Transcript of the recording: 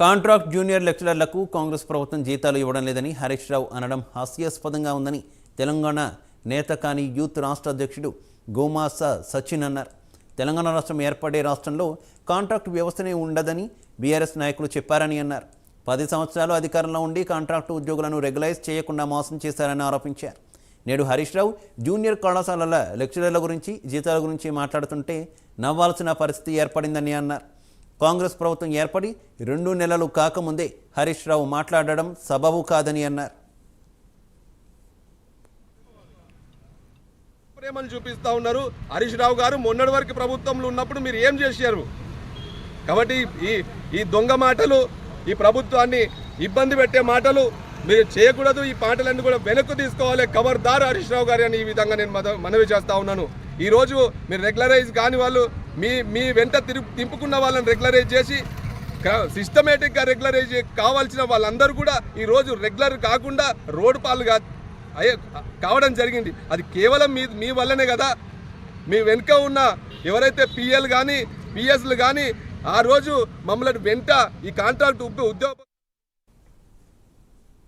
Contract junior లెక్చరర్లకు Congress ప్రభుత్వం జీతాలు ఇవ్వడం లేదని హరీష్ రావు అనడం హాస్యాస్పదంగా ఉందని తెలంగాణ నేత కాని యూత్ రాష్ట్ర అధ్యక్షుడు గోమాస సచిన్ అన్నారు. తెలంగాణ రాష్ట్రం ఏర్పడే రాష్ట్రంలో కాంట్రాక్ట్ వ్యవస్థనే ఉండదని బీఆర్ఎస్ నాయకులు చెప్పారని అన్నారు. పది సంవత్సరాలు అధికారంలో ఉండి కాంట్రాక్టు ఉద్యోగులను రెగ్యులైజ్ చేయకుండా మోసం చేశారని ఆరోపించారు. నేడు హరీష్ రావు జూనియర్ కళాశాలల లెక్చరర్ల గురించి జీతాల గురించి మాట్లాడుతుంటే నవ్వాల్సిన పరిస్థితి ఏర్పడిందని అన్నారు. కాంగ్రెస్ ప్రభుత్వం ఏర్పడి రెండు నెలలు కాకముందే హరీష్ రావు మాట్లాడడం సబబు కాదని అన్నారు. ప్రేమను చూపిస్తా ఉన్నారు. హరీష్ రావు గారు మొన్నటి వరకు ప్రభుత్వంలో ఉన్నప్పుడు మీరు ఏం చేశారు? కాబట్టి ఈ ఈ దొంగ మాటలు ఈ ప్రభుత్వాన్ని ఇబ్బంది పెట్టే మాటలు మీరు చేయకూడదు. ఈ పాటలన్నీ కూడా వెనక్కు తీసుకోవాలి. ఖబర్దార్ హరీష్ రావు గారు అని ఈ విధంగా నేను మనవి చేస్తూ ఉన్నాను. ఈరోజు మీరు రెగ్యులరైజ్ కాని వాళ్ళు మీ మీ వెంట తిరు తింపుకున్న వాళ్ళని రెగ్యులరైజ్ చేసి సిస్టమేటిక్గా రెగ్యులరైజ్ కావాల్సిన వాళ్ళందరూ కూడా ఈరోజు రెగ్యులర్ కాకుండా రోడ్డు పాలుగా అయ్యే కావడం జరిగింది. అది కేవలం మీ మీ వల్లనే కదా. మీ వెనుక ఉన్న ఎవరైతే పిఎల్ కానీ పిఎస్లు కానీ ఆ రోజు మమ్మల్ని వెంట ఈ కాంట్రాక్ట్ ఉద్యోగ